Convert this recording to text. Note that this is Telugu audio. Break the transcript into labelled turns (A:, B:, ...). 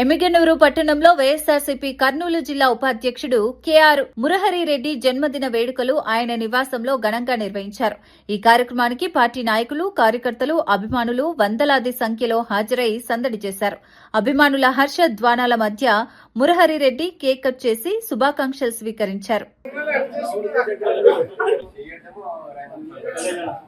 A: ఎమ్మిగనూరు పట్టణంలో వైఎస్ఆర్సీపీ కర్నూలు జిల్లా ఉపాధ్యక్షుడు కెఆర్ మురహరి రెడ్డి జన్మదిన వేడుకలు ఆయన నివాసంలో ఘనంగా నిర్వహించారు. ఈ కార్యక్రమానికి పార్టీ నాయకులు కార్యకర్తలు అభిమానులు వందలాది సంఖ్యలో హాజరై సందడి చేశారు. అభిమానుల హర్ష ధ్వానాల మధ్య మురహరి రెడ్డి కేక్ కట్ చేసి శుభాకాంక్షలు స్వీకరించారు.